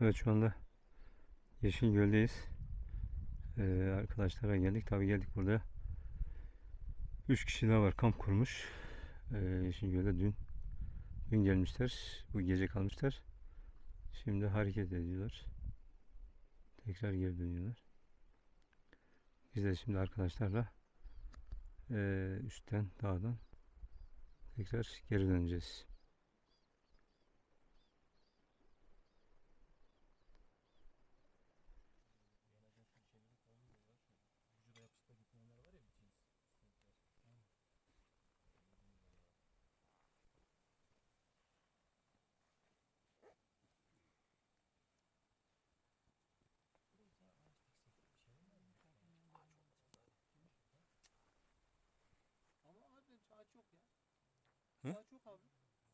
Evet şu anda Yeşilgöl'deyiz. Ee, arkadaşlara geldik. Tabii geldik burada. Üç kişi daha var. Kamp kurmuş. Ee, Yeşilgöl'de dün dün gelmişler. Bu gece kalmışlar. Şimdi hareket ediyorlar. Tekrar geri dönüyorlar. Biz de şimdi arkadaşlarla ee, üstten dağdan tekrar geri döneceğiz.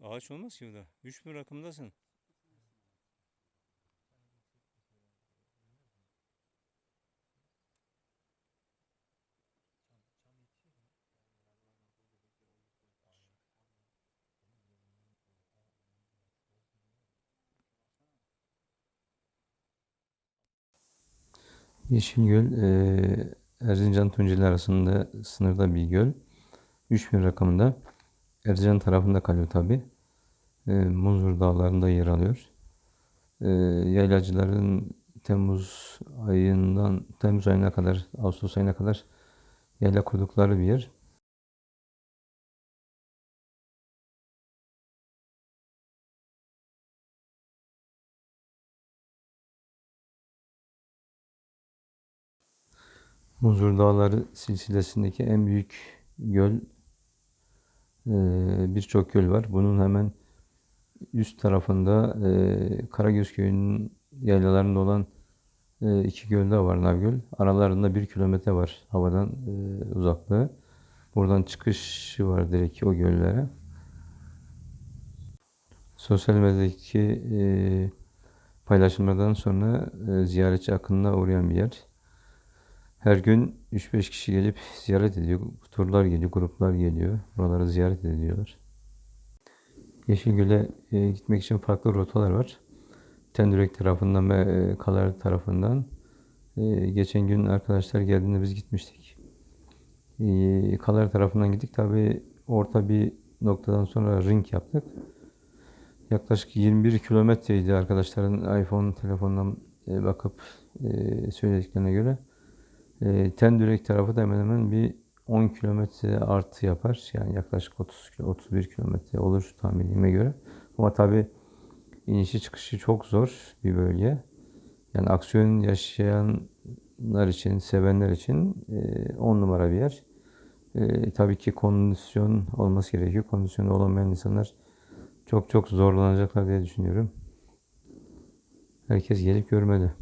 Ağaç olmaz ki burada. 3000 rakımdasın. Yeşilgöl, eee Erzincan Tunceli arasında sınırda bir göl. 3000 rakamında. Erzincan tarafında kalıyor tabi. Munzur Dağları'nda yer alıyor. Eee, yaylacıların Temmuz ayından Temmuz ayına kadar, Ağustos ayına kadar yayla kurdukları bir yer. Munzur Dağları silsilesindeki en büyük göl birçok göl var. Bunun hemen üst tarafında eee Karagöz Köyü'nün yaylalarında olan eee, iki göl daha var Navgöl. Aralarında bir kilometre var havadan eee, uzaklığı. Buradan çıkışı var direkt o göllere. Sosyal medyadaki paylaşımlardan sonra ziyaretçi akınına uğrayan bir yer. Her gün 3-5 kişi gelip ziyaret ediyor. Turlar geliyor, gruplar geliyor. Buraları ziyaret ediyorlar. Yeşilgöl'e e, gitmek için farklı rotalar var. Tendürek tarafından ve e, Kalar tarafından. E, geçen gün arkadaşlar geldiğinde biz gitmiştik. E, Kalar tarafından gittik. Tabi orta bir noktadan sonra ring yaptık. Yaklaşık 21 kilometreydi arkadaşların iPhone telefonundan e, bakıp e, söylediklerine göre. E, Tendürek tarafı da hemen hemen bir 10 kilometre artı yapar. Yani yaklaşık 30 kilo- 31 kilometre olur tahminime göre. Ama tabi inişi çıkışı çok zor bir bölge. Yani aksiyon yaşayanlar için, sevenler için 10 numara bir yer. E, tabii ki kondisyon olması gerekiyor. Kondisyonu olamayan insanlar çok çok zorlanacaklar diye düşünüyorum. Herkes gelip görmeli.